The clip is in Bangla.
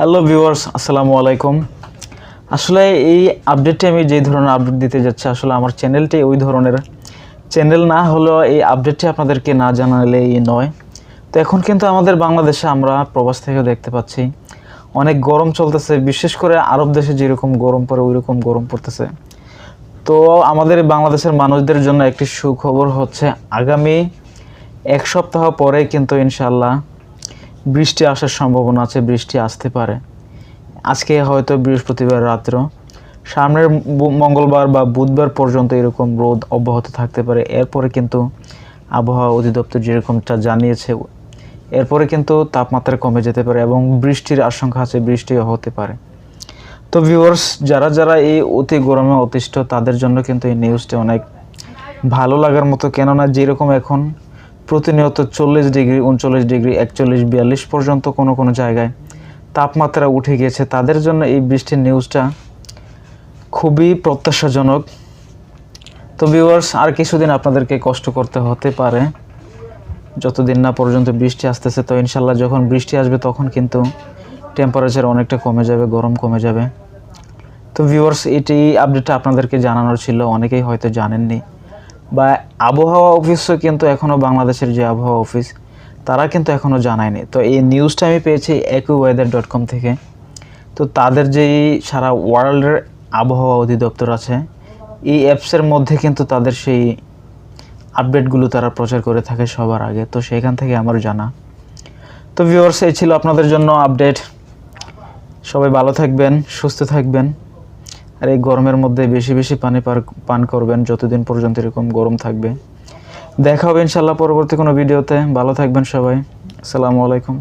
হ্যালো ভিউয়ার্স আসসালামু আলাইকুম আসলে এই আপডেটটি আমি যেই ধরনের আপডেট দিতে যাচ্ছি, আসলে আমার চ্যানেলটি ওই ধরনের। চ্যানেল না হলেও এই আপডেটটি আপনাদেরকে না জানালেই নয়। তো এখন কিন্তু আমাদের বাংলাদেশে আমরা প্রবাস থেকে দেখতে পাচ্ছি, অনেক গরম চলতেছে, বিশেষ করে আরব দেশে যেরকম গরম পড়ে ওই রকম গরম পড়তেছে। তো আমাদের বাংলাদেশের মানুষদের জন্য একটি সুখবর হচ্ছে, আগামী এক সপ্তাহ পরে কিন্তু ইনশাল্লাহ বৃষ্টি আসার সম্ভাবনা আছে, বৃষ্টি আসতে পারে। আজকে হয়তো বৃহস্পতিবার রাত্র। সামনের মঙ্গলবার বা বুধবার পর্যন্ত এরকম রোদ অব্যাহত থাকতে পারে। এরপরে কিন্তু আবহাওয়া অধিদপ্তর যেরকমটা জানিয়েছে, এরপরে কিন্তু তাপমাত্রা কমে যেতে পারে এবং বৃষ্টির আশঙ্কা আছে বৃষ্টিও হতে পারে। তো ভিউয়ার্স যারা যারা এই অতি গরমে অতিষ্ঠ, তাদের জন্য কিন্তু এই নিউজটা অনেক ভালো লাগার মতো। কেননা যেরকম এখন প্রতিনিয়ত চল্লিশ ডিগ্রি, উনচল্লিশ ডিগ্রি, একচল্লিশ, বিয়াল্লিশ পর্যন্ত কোনো কোনো জায়গায় তাপমাত্রা উঠে গিয়েছে। তাদের জন্য এই বৃষ্টির নিউজটা খুবই প্রত্যাশাজনক। তো ভিউয়ার্স আর কিছুদিন আপনাদেরকে কষ্ট করতে হতে পারে। যতদিন না পর্যন্ত বৃষ্টি আসতেছে, তো ইনশাল্লাহ যখন বৃষ্টি আসবে, তখন কিন্তু টেম্পারেচার অনেকটা কমে যাবে, গরম কমে যাবে। তো ভিউয়ার্স এটি আপডেটটা আপনাদেরকে জানানোর ছিল, অনেকেই হয়তো জানেননি। বা আবহাওয়া অফিসও কিন্তু এখনও বাংলাদেশের যে আবহাওয়া অফিস, তারা কিন্তু এখনও জানায়নি। তো এই নিউজটা আমি পেয়েছি একু ওয়েদার ডট কম থেকে। তো তাদের যেই সারা ওয়ার্ল্ডের আবহাওয়া অধিদপ্তর আছে, এই অ্যাপসের মধ্যে কিন্তু তাদের সেই আপডেটগুলো তারা প্রচার করে থাকে সবার আগে। তো সেখান থেকে আমার জানা। তো ভিউয়ার্স এই ছিল আপনাদের জন্য আপডেট। সবাই ভালো থাকবেন, সুস্থ থাকবেন। আর এই গরমের মধ্যে বেশি বেশি পানি পান করবেন যতদিন পর্যন্ত এরকম গরম থাকবে। দেখা হবে ইনশাল্লাহ পরবর্তী কোনো ভিডিওতে। ভালো থাকবেন সবাই। আসসালামু আলাইকুম।